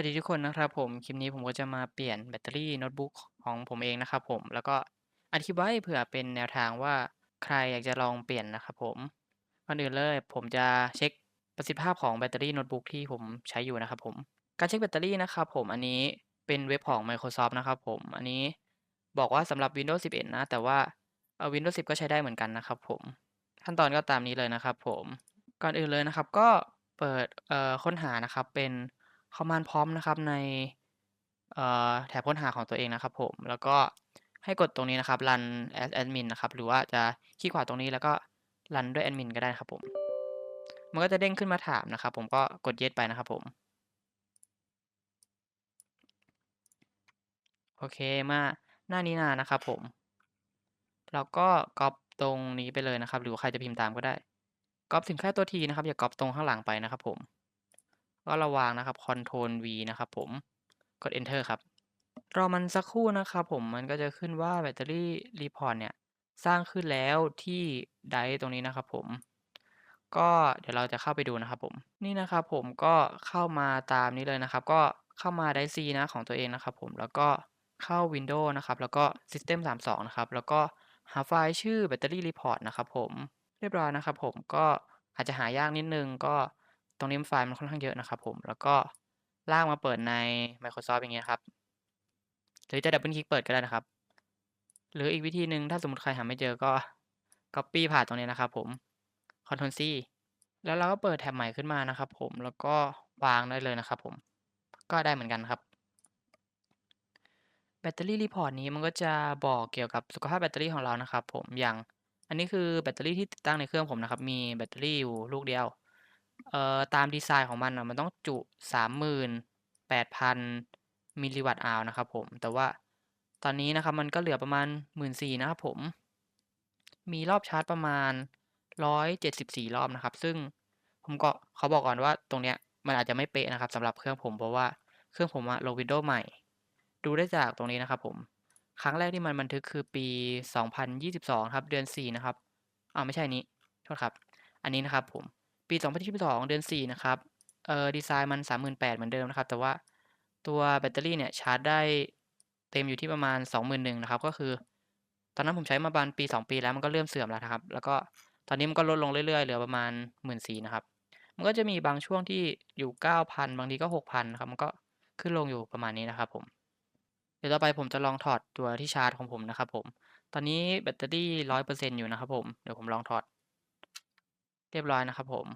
วัสดีทุกคนนะครับผม คลิปนี้ผมก็จะมาเปลี่ยนแบตเตอรี่โน้ตบุ๊กของผมเองนะครับผม แล้วก็อธิบายเผื่อเป็นแนวทางว่าใครอยากจะลองเปลี่ยนนะครับผม ก่อนอื่นเลยผมจะเช็คประสิทธิภาพของแบตเตอรี่โน้ตบุ๊กที่ผมใช้อยู่นะครับผม การเช็คแบตเตอรี่นะครับผม อันนี้เป็นเว็บของ Microsoft นะครับผม อันนี้บอกว่าสำหรับ Windows 11 นะ แต่ว่าเออ Windows 10 ก็ใช้ได้เหมือนกันนะครับผม ขั้นตอนก็ตามนี้เลยนะครับผม ก่อนอื่นเลยนะครับก็เปิดเอ่อค้นหานะครับเป็น command prompt นะครับในแถบค้นหาของตัวเองนะครับผม แล้วก็ให้กดตรงนี้นะครับ run as admin นะครับ หรือว่าจะคลิกขวาตรงนี้แล้วก็ run ด้วย admin ก็ได้ครับผม มันก็จะเด้งขึ้นมาถามนะครับ ผมก็กด yes ไปนะครับผม โอเค มาหน้านี้มานะครับผมเราก็ก๊อปตรงนี้ไปเลยนะครับ หรือใครจะพิมพ์ตามก็ได้ก๊อปถึงแค่ตัวทีนะครับ อย่าก๊อปตรงข้างหลังไปนะครับผม ก็ระวางนะครับ Ctrl V นะครับผม กด Enter ครับ รอมันสักครู่นะครับผม มันก็จะขึ้นว่าแบตเตอรี่รีพอร์ตเนี่ย สร้างขึ้นแล้วที่ไดซ์ตรงนี้นะครับผม ก็เดี๋ยวเราจะเข้าไปดูนะครับผม นี่นะครับผมก็เข้ามาตามนี้เลยนะครับ ก็เข้ามาไดรฟ์ C นะของตัวเองนะครับผม แล้วก็เข้า Windows นะครับ แล้วก็ System 32 นะครับ แล้วก็หาไฟล์ชื่อ Battery Report นะครับผม เรียบร้อยนะครับผม ก็อาจจะหายากนิดนึง ก็ ตรงนี้ไฟล์มันค่อนข้างเยอะนะครับผม แล้วก็ลากมาเปิดใน Microsoft อย่างเงี้ยครับ หรือจะดับเบิลคลิกเปิดก็ได้นะครับ หรืออีกวิธีหนึ่งถ้าสมมติใครหาไม่เจอก็ Copy ผ่านตรงนี้นะครับผม Ctrl C แล้วเราก็เปิดแท็บใหม่ขึ้นมานะครับผม แล้วก็วางได้เลยนะครับผม ก็ได้เหมือนกันครับ แบตเตอรี่รีพอร์ตนี้มันก็จะบอกเกี่ยวกับสุขภาพแบตเตอรี่ของเรานะครับผม อย่าง อันนี้คือแบตเตอรี่ที่ติดตั้งในเครื่องผมนะครับ มีแบตเตอรี่อยู่ลูกเดียว เอ่อตามดีไซน์ของมันน่ะมันต้องจุ 38,000 มิลลิวัตต์อาวนะครับผม แต่ว่าตอนนี้นะครับมันก็เหลือประมาณ 14,000นะครับผม มีรอบชาร์จประมาณ 174 รอบนะครับ ซึ่งผมก็เขอบอกก่อนว่าตรงเนี้ยมันอาจจะไม่เป๊ะนะครับสำหรับเครื่องผมเพราะว่าเครื่องผมอะลง Windows ใหม่ ดูได้จากตรงนี้นะครับผม ครั้งแรกที่มันบันทึกคือปี 2022 ครับ เดือน 4 นะครับ อ้าวไม่ใช่นี้ โทษครับ อันนี้นะครับผม ปี 2022 เดือน 4 นะครับ เอ่อดีไซน์มัน 38,000เหมือนเดิมนะครับ แต่ว่าตัวแบตเตอรี่เนี่ยชาร์จได้เต็มอยู่ที่ประมาณ 21,000นะครับ ก็คือ ตอนนั้นผมใช้มาประมาณปี 2 ปีแล้วมันก็เริ่มเสื่อมแล้วนะครับ แล้วก็ตอนนี้มันก็ลดลงเรื่อยๆ เหลือประมาณ 14,000นะครับ มันก็จะมีบางช่วงที่อยู่ 9,000 บางทีก็ 6,000นะครับ มันก็ขึ้นลงอยู่ประมาณนี้นะครับผม เดี๋ยวต่อไปผมจะลองถอดตัวที่ชาร์จของผมนะครับผม ตอนนี้แบตเตอรี่ 100%อยู่นะครับผม เดี๋ยวผมลองถอด เรียบร้อยนะครับผม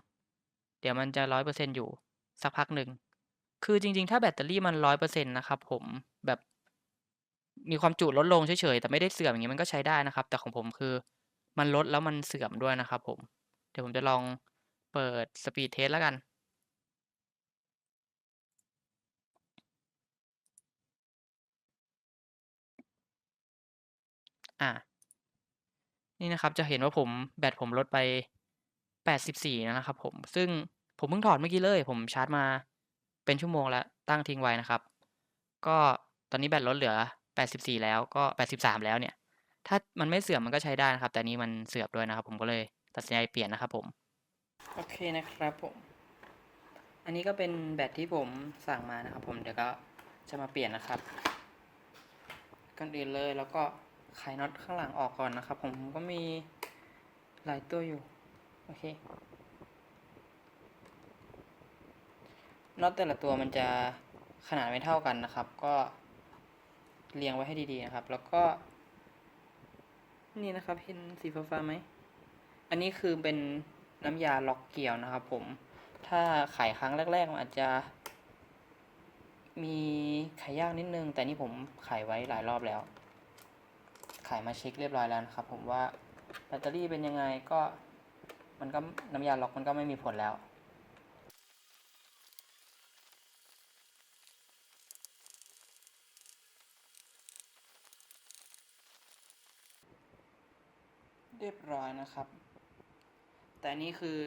เดี๋ยวมันจะ100%อร์เซ็นอยู่สักพักหนึ่ง คือจริง ๆ ถ้าแบตเตอรี่มัน100%นนะครับผมแบบมีความจุลดลงเฉยๆ แต่ไม่ได้เสื่อมอย่างงี้มันก็ใช้ได้นะครับ แต่ของผมคือมันลดแล้วมันเสื่อมด้วยนะครับผม เดี๋ยวผมจะลองเปิด Speed Test แล้วกัน อ่า นี่นะครับจะเห็นว่าผมแบตผมลดไป 84 นะครับผม ซึ่งผมเพิ่งถอดเมื่อกี้เลย ผมชาร์จมาเป็นชั่วโมงแล้วตั้งทิ้งไว้นะครับ ก็ตอนนี้แบตลดเหลือ 84 แล้วก็ 83 แล้วเนี่ย ถ้ามันไม่เสื่อมมันก็ใช้ได้นะครับ แต่นี้มันเสื่อมด้วยนะครับ ผมก็เลยตัดสินใจเปลี่ยนนะครับผม โอเคนะครับผม อันนี้ก็เป็นแบตที่ผมสั่งมานะครับผมเดี๋ยวก็จะมาเปลี่ยนนะครับก่อนอื่นเลยเราก็ไขน็อตข้างหลังออกก่อนนะครับ ผมก็มีหลายตัวอยู่ อเคน็อตแต่ละตัวมันจะขนาดไม่เท่ากันนะครับ ก็เรียงไว้ให้ดีๆนะครับ แล้วก็ นี่นะครับเห็นสีฟ้าๆไหม อันนี้คือเป็นน้ำยาล็อกเกี่ยวนะครับผม ถ้าไขครั้งแรกๆมันอาจจะ มีไขยากนิดนึง แต่นี่ผมไขไว้หลายรอบแล้วไขมาเช็คเรียบร้อยแล้วนะครับผมว่าแบตเตอรี่เป็นยังไงก็ มันก็น้ำยาล็อกมันก็ไม่มีผลแล้ว เรียบร้อยนะครับ แต่นนี้คือ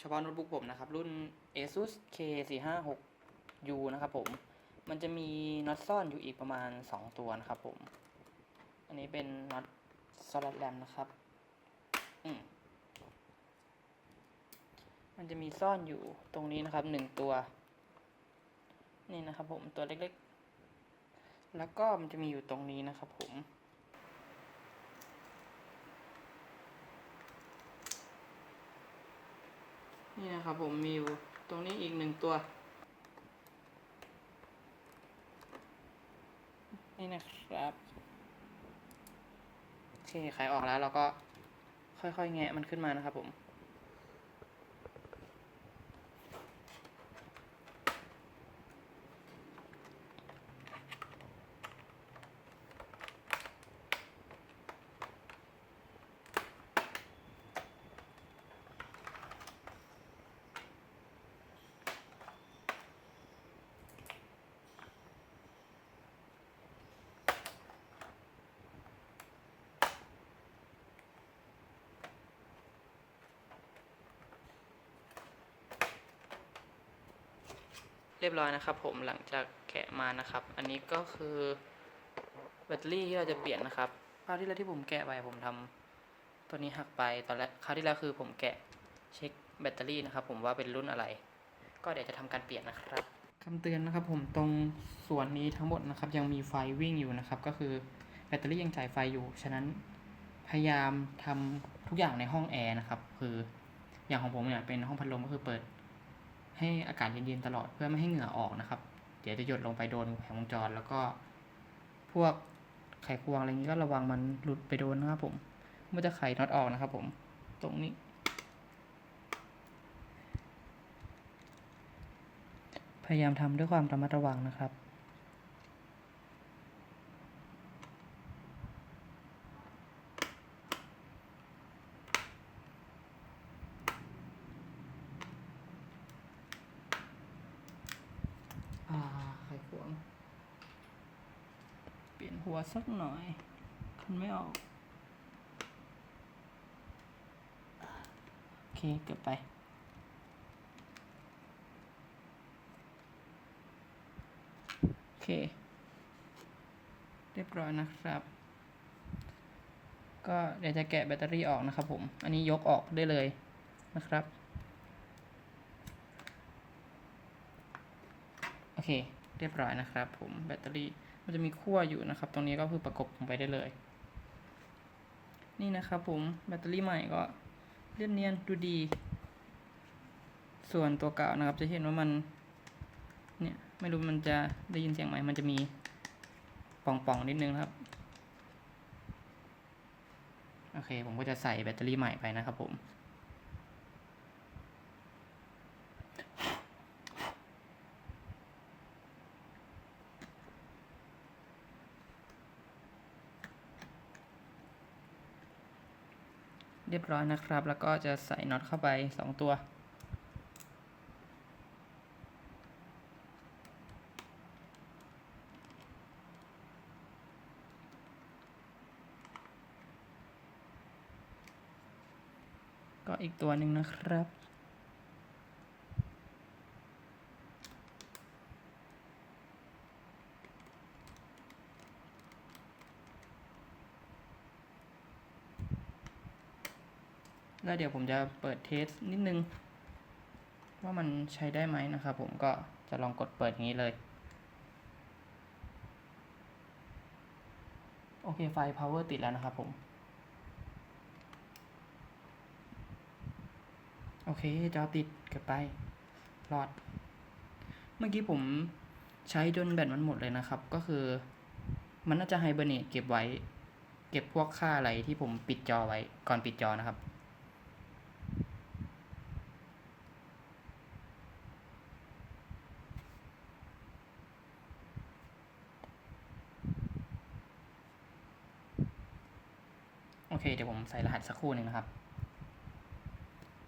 เฉพาะโน้ตบุ๊กผมนะครับ รุ่น ASUS K456U นะครับผม มันจะมีน็อตซ่อนอยู่อีกประมาณ 2 ตัวนะครับผม อันนี้เป็นน็อต solid ram นะครับ อืม มันจะมีซ่อนอยู่ตรงนี้นะครับหนึ่งตัว นี่นะครับผมตัวเล็กๆ แล้วก็มันจะมีอยู่ตรงนี้นะครับผมนี่นะครับผมมีอยู่ตรงนี้อีกหนึ่งตัว นี่นะครับ โอเคขายออกแล้วเราก็ค่อยๆ แงะมันขึ้นมานะครับผม เรียบร้อยนะครับ ผมหลังจากแกะมานะครับ อันนี้ก็คือแบตเตอรี่ที่เราจะเปลี่ยนนะครับคราวที่แล้วที่ผมแกะไปผมทำตัวนี้หักไปตอนแรกคราวที่แล้วคือผมแกะเช็คแบตเตอรี่นะครับ ผมว่าเป็นรุ่นอะไร ก็เดี๋ยวจะทำการเปลี่ยนนะครับคำเตือนนะครับ ผมตรงส่วนนี้ทั้งหมดนะครับ ยังมีไฟวิ่งอยู่นะครับ ก็คือแบตเตอรี่ยังจ่ายไฟอยู่ ฉะนั้นพยายามทำทุกอย่างในห้องแอร์นะครับ คืออย่างของผมเนี่ยเป็นห้องพัดลมก็คือเปิด ให้อากาศเย็นๆตลอดเพื่อไม่ให้เหงื่อออกนะครับ เดี๋ยวจะหยดลงไปโดนแผงวงจรแล้วก็ พวกไขควงอะไรนี้ก็ระวังมันหลุดไปโดนนะครับผมมันจะไขน็อตออกนะครับ ผม ตรงนี้ พยายามทำด้วยความระมัดระวังนะครับ อ่าไขควง เปลี่ยนหัวสักหน่อยคันไม่ออก โอเค เกือบไป โอเค เรียบร้อยนะครับ ก็เดี๋ยวจะแกะแบตเตอรี่ออกนะครับผม อันนี้ยกออกได้เลยนะครับ โอ เค เรียบร้อยนะครับผมแบตเตอรี่มันจะมีขั้วอยู่นะครับ ตรงนี้ก็คือประกบลงไปได้เลย นี่นะครับผมแบตเตอรี่ใหม่ก็เรียบเนียนดูดี ส่วนตัวเก่านะครับ จะเห็นว่ามันเนี่ยไม่รู้มันจะได้ยินเสียงไหมมันจะมีป่องๆนิดนึงนครับโอเค ผมก็จะใส่แบตเตอรี่ใหม่ไปนะครับผม เรียบร้อยนะครับ แล้วก็จะใส่น็อตเข้าไป 2 ตัว ก็อีกตัวหนึ่งนะครับ แล้วเดี๋ยวผมจะเปิดเทสนิดนึง ว่ามันใช้ได้ไหมนะครับผมก็จะลองกดเปิดอย่างนี้เลย โอเคไฟ power ติดแล้วนะครับผม โอเค จอติดเก็บไปรอด เมื่อกี้ผมใช้จนแบตมันหมดเลยนะครับ ก็คือ มันน่าจะไฮเบอร์เนตเก็บไว้ เก็บพวกค่าอะไรที่ผมปิดจอไว้ก่อนปิดจอนะครับ เคเดี๋ยวผมใส่รหัสสักครู่หนึ่งนะครับ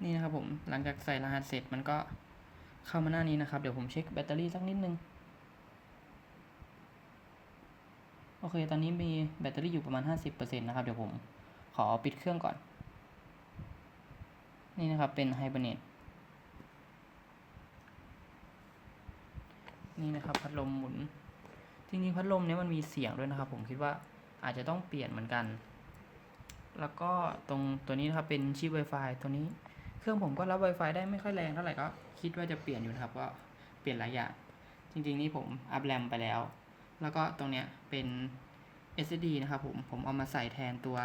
นี่นะครับผมหลังจากใส่รหัสเสร็จมันก็เข้ามาหน้านี้นะครับเดี๋ยวผมเช็คแบตเตอรี่สักนิดนึงโอเค ตอนนี้มีแบตเตอรี่อยู่ประมาณ 50%นะครับ เดี๋ยวผมขอปิดเครื่องก่อน นี่นะครับ เป็นไฮเบอร์เนตนี่นะครับ พัดลมหมุน จริงๆ พัดลมเนี้ยมันมีเสียงด้วยนะครับ ผมคิดว่าอาจจะต้องเปลี่ยนเหมือนกัน แล้วก็ตรงตัวนี้นะครับเป็นชิป Wi-Fi ตัวนี้ เครื่องผมก็รับ Wi-Fi ได้ไม่ค่อยแรงเท่าไหร่ก็คิดว่าจะเปลี่ยนอยู่นะครับก็เปลี่ยนหลายอย่างจริงๆนี่ผมอัพแรมไปแล้ว แล้วก็ตรงเนี้ยเป็น SSD นะครับผมผมเอามาใส่แทนตัว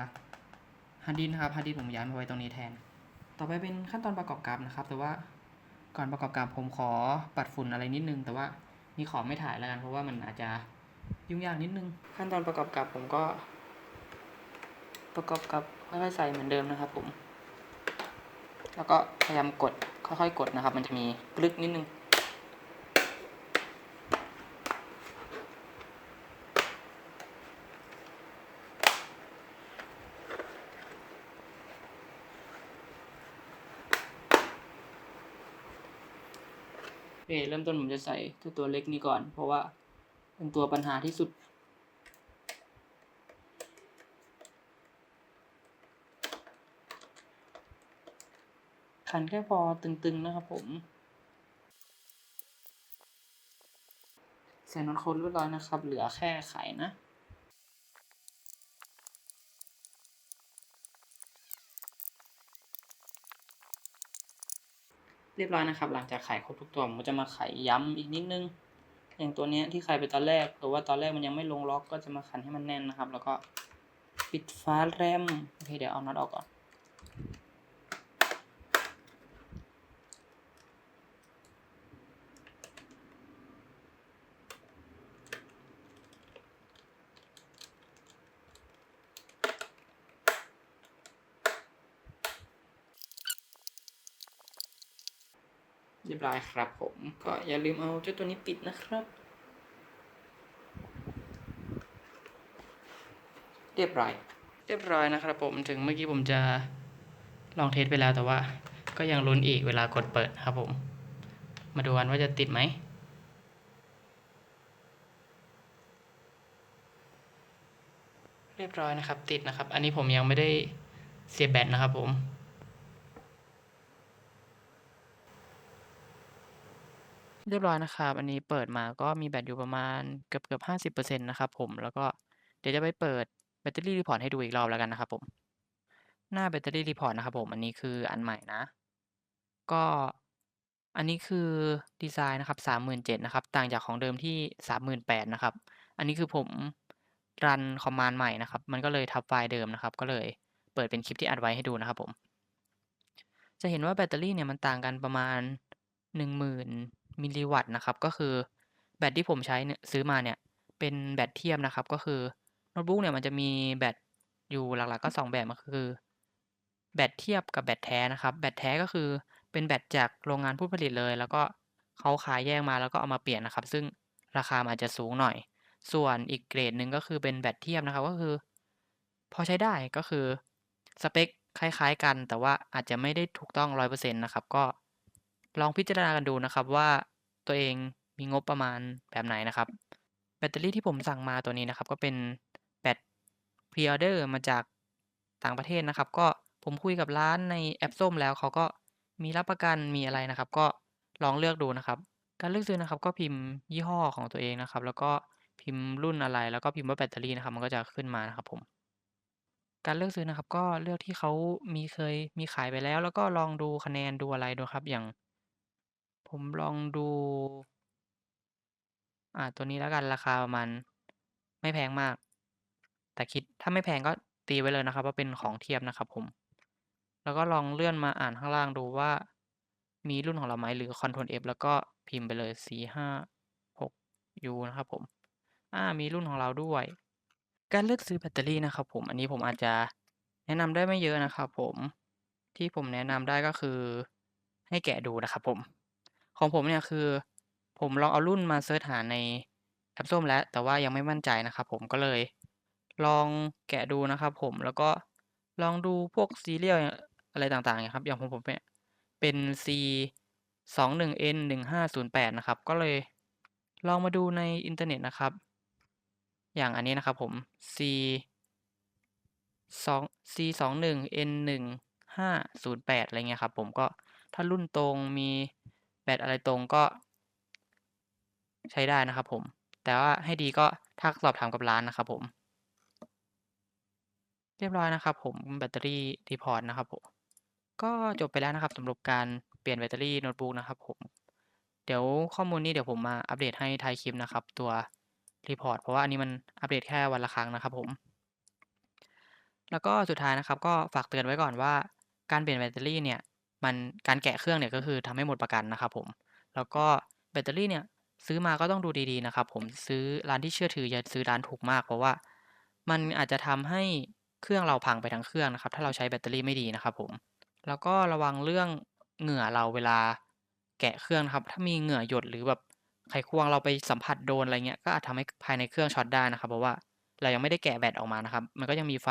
ฮาร์ดดิสนะครับฮาร์ดดิสผมย้ายมาไว้ตรงนี้แทน ต่อไปเป็นขั้นตอนประกอบกราฟนะครับ แต่ว่าก่อนประกอบกราฟผมขอปัดฝุ่นอะไรนิดนึง แต่ว่านี่ขอไม่ถ่ายแล้วกันเพราะว่ามันอาจจะยุ่งยากนิดนึง ขั้นตอนประกอบกราฟผมก็ ประกอบกับค่อยๆใส่เหมือนเดิมนะครับ ผม แล้วก็พยายามกดค่อยๆกดนะครับ มันจะมีกลึกนิดนึงเคเริ่มต้นผมจะใส่ตัวตัวเล็กนี้ก่อน เพราะว่าเป็นตัวปัญหาที่สุด ขันแค่พอตึงๆนะครับผม ใส่นอตโค้ดเรียบร้อยนะครับ เหลือแค่ไข่นะเรียบร้อยนะครับ หลังจากไขครบทุกตัวผมก็จะมาไขย้ำอีกนิดนึง อย่างตัวนี้ที่ไขไปตอนแรกแต่ว่าตอนแรกมันยังไม่ลงล็อกก็จะมาขันให้มันแน่นนะครับ แล้วก็ปิดฝาแรมโอเคเดี๋ยวเอาน็อตออกก่อน เรียบร้อยครับผม ก็อย่าลืมเอาเจ้าตัวนี้ปิดนะครับ เรียบร้อย เรียบร้อยนะครับผม ถึงเมื่อกี้ผมจะลองเทสไปแล้วแต่ว่า ก็ยังลุ้นอีกเวลากดเปิดครับผม มาดูกันว่าจะติดไหมเรียบร้อยนะครับ ติดนะครับ อันนี้ผมยังไม่ได้เสียบแบตนะครับผม เรียบร้อยนะครับ อันนี้เปิดมาก็มีแบตอยู่ประมาณเกือบเกือบห้าสิบเปอร์เซ็นต์นะครับผม แล้วก็เดี๋ยวจะไปเปิดแบตเตอรี่รีพอร์ตให้ดูอีกรอบแล้วกันนะครับผม หน้าแบตเตอรี่รีพอร์ตนะครับผม อันนี้คืออันใหม่นะ ก็อันนี้คือดีไซน์นะครับสามหมื่นเจ็ดนะครับ ต่างจากของเดิมที่สามหมื่นแปดนะครับ อันนี้คือผมรันคอมมานด์ใหม่นะครับ มันก็เลยทับไฟล์เดิมนะครับ ก็เลยเปิดเป็นคลิปที่อัดไว้ให้ดูนะครับผม จะเห็นว่าแบตเตอรี่เนี่ยมันต่างกันประมาณหนึ่งหมื่น มิลลิวัตต์นะครับ ก็คือแบตที่ผมใช้เนี่ยซื้อมาเนี่ย เป็นแบตเทียมนะครับ ก็คือโน้ตบุ๊กเนี่ยมันจะมีแบตอยู่หลักๆก็สองแบบก็คือ แบตเทียบกับแบตแท้นะครับ แบตแท้ก็คือเป็นแบตจากโรงงานผู้ผลิตเลย แล้วก็เขาขายแยกมาแล้วก็เอามาเปลี่ยนนะครับ ซึ่งราคาอาจจะสูงหน่อย ส่วนอีกเกรดหนึ่งก็คือเป็นแบตเทียมนะครับ ก็คือ พอใช้ได้ก็คือสเปคคล้ายๆกัน แต่ว่าอาจจะไม่ได้ถูกต้องร้อยเปอร์เซ็นต์นะครับ ก็ ลองพิจารณากันดูนะครับว่าตัวเองมีงบประมาณแบบไหนนะครับ แบตเตอรี่ที่ผมสั่งมาตัวนี้นะครับ ก็เป็นแบตพรีออเดอร์มาจากต่างประเทศนะครับ ก็ผมคุยกับร้านในแอปส้มแล้วเขาก็มีรับประกันมีอะไรนะครับ ก็ลองเลือกดูนะครับ การเลือกซื้อนะครับ ก็พิมพ์ยี่ห้อของตัวเองนะครับ แล้วก็พิมพ์รุ่นอะไร แล้วก็พิมพ์ว่าแบตเตอรี่นะครับ มันก็จะขึ้นมานะครับผม การเลือกซื้อนะครับ ก็เลือกที่เขามีเคยมีขายไปแล้ว แล้วก็ลองดูคะแนนดูอะไรดูครับ อย่าง ผมลองดู อ่า ตัวนี้แล้วกันราคาประมาณไม่แพงมาก แต่คิดถ้าไม่แพงก็ตีไว้เลยนะครับว่าเป็นของเทียบนะครับผม แล้วก็ลองเลื่อนมาอ่านข้างล่างดูว่า มีรุ่นของเราไหมหรือ Ctrl F แล้วก็พิมพ์ไปเลย 456U นะครับผม อ่า มีรุ่นของเราด้วย การเลือกซื้อแบตเตอรี่นะครับผม อันนี้ผมอาจจะแนะนำได้ไม่เยอะนะครับผม ที่ผมแนะนำได้ก็คือให้แกะดูนะครับผม ของผมเนี่ยคือ ผมลองเอารุ่นมาเซิร์ชหาในแอปส้มแล้ว แต่ว่ายังไม่มั่นใจนะครับผมก็เลย ลองแกะดูนะครับผมแล้วก็ลองดูพวกซีเรียลอะไรต่างๆนะครับ อย่างผมผมเนี่ยเป็น C 2 1 N 1 5 0 8นะครับ ก็เลยลองมาดูในอินเทอร์เน็ตนะครับ อย่างอันนี้นะครับผม C 2 C 2 1 N 1 5 0 8อะไรเงี้ยครับผมก็ถ้ารุ่นตรงมี แบตอะไรตรงก็ ใช้ได้นะครับผม แต่ว่าให้ดีก็ทักสอบถามกับร้านนะครับผม เรียบร้อยนะครับผมแบตเตอรี่รีพอร์ตนะครับผมก็จบไปแล้วนะครับสำหรับการเปลี่ยนแบตเตอรี่โน้ตบุ๊กนะครับผมเดี๋ยวข้อมูลนี้เดี๋ยวผมมาอัปเดตให้ท้ายคลิปนะครับ ตัวรีพอร์ตเพราะว่าอันนี้มันอัปเดตแค่วันละครั้งนะครับผม แล้วก็สุดท้ายนะครับ ก็ฝากเตือนไว้ก่อนว่าการเปลี่ยนแบตเตอรี่เนี่ย มันการแกะเครื่องเนี่ยก็คือทำให้หมดประกันนะครับผมแล้วก็แบตเตอรี่เนี่ยซื้อมาก็ต้องดูดีๆนะครับผมซื้อร้านที่เชื่อถืออย่าซื้อร้านถูกมาก เพราะว่ามันอาจจะทำให้เครื่องเราพังไปทั้งเครื่องนะครับ ถ้าเราใช้แบตเตอรี่ไม่ดีนะครับผมแล้วก็ระวังเรื่องเหงื่อเราเวลาแกะเครื่องครับ ถ้ามีเหงื่อหยดหรือแบบไขควงเราไปสัมผัสโดนอะไรเงี้ยก็อาจทำให้ภายในเครื่องช็อตได้นะครับ เพราะว่าเรายังไม่ได้แกะแบตออกมานะครับ มันก็ยังมีไฟ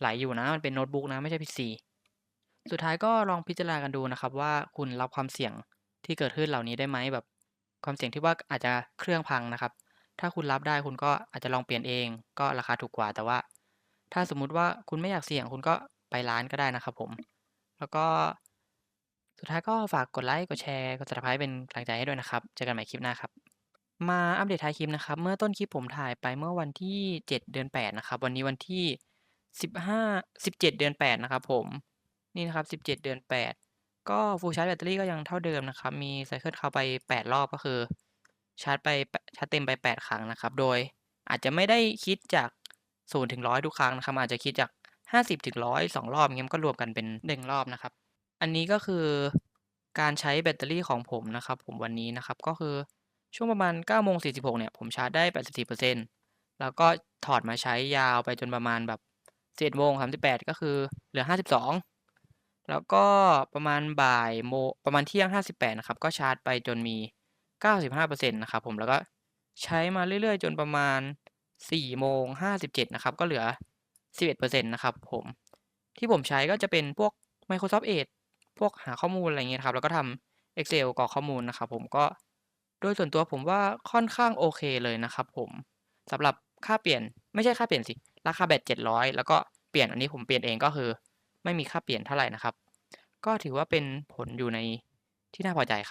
ไหลอยู่นะ มันเป็นโน้ตบุ๊กนะไม่ใช่ PC สุดท้ายก็ลองพิจารณากันดูนะครับว่าคุณรับความเสี่ยงที่เกิดขึ้นเหล่านี้ได้ไหมแบบ ความเสี่ยงที่ว่าอาจจะเครื่องพังนะครับ ถ้าคุณรับได้คุณก็อาจจะลองเปลี่ยนเอง ก็ราคาถูกกว่าแต่ว่า ถ้าสมมุติว่าคุณไม่อยากเสี่ยงคุณก็ไปร้านก็ได้นะครับผม แล้วก็ สุดท้ายก็ฝากกดไลค์กดแชร์กด Subscribe เป็นกำลังใจให้ด้วยนะครับเจอกันใหม่คลิปหน้าครับมาอัปเดตท้ายคลิปนะครับ เมื่อต้นคลิปผมถ่ายไปเมื่อวันที่ 7 เดือน 8 นะครับ วันนี้วันที่ 15 17 เดือน 8 นะครับผม นี่นะครับ 17 เดือน 8 ก็ Full Charge แบตเตอรี่ก็ยังเท่าเดิมนะครับ มีไซเคิลเข้าไป 8 รอบก็คือ ชาร์จไปชาร์จเต็มไป 8 ครั้งนะครับ โดยอาจจะไม่ได้คิดจาก 0 ถึง 100 ทุกครั้งนะครับ อาจจะคิดจาก 50 ถึง 100 2 รอบอย่างเงี้ยก็รวมกันเป็น 1 รอบนะครับ อันนี้ก็คือการใช้แบตเตอรี่ของผมนะครับ ผมวันนี้นะครับก็คือช่วงประมาณ9โมง46เนี่ยผมชาร์จได้ 84%แล้วก็ถอดมาใช้ยาวไปจนประมาณแบบ11โมง38 ก็คือเหลือ 52 แล้วก็ประมาณบ่ายโมประมาณเที่ยง 58 นะครับ ก็ชาร์จไปจนมี 95%นะครับผมแล้วก็ใช้มาเรื่อยๆ จนประมาณ4โมง57 นะครับ ก็เหลือ 11%นะครับผมที่ผมใช้ก็จะเป็นพวก Microsoft Edge พวกหาข้อมูลอะไรอย่างงี้นะครับ แล้วก็ทำ Excel กรอกข้อมูลนะครับผมก็โดยส่วนตัวผมว่าค่อนข้างโอเคเลยนะครับผมสำหรับค่าเปลี่ยนไม่ใช่ค่าเปลี่ยนสิ ราคาแบต700 แล้วก็เปลี่ยนอันนี้ผมเปลี่ยนเองก็คือ ไม่มีค่าเปลี่ยนเท่าไหร่นะครับ ก็ถือว่าเป็นผลอยู่ในที่น่าพอใจครับ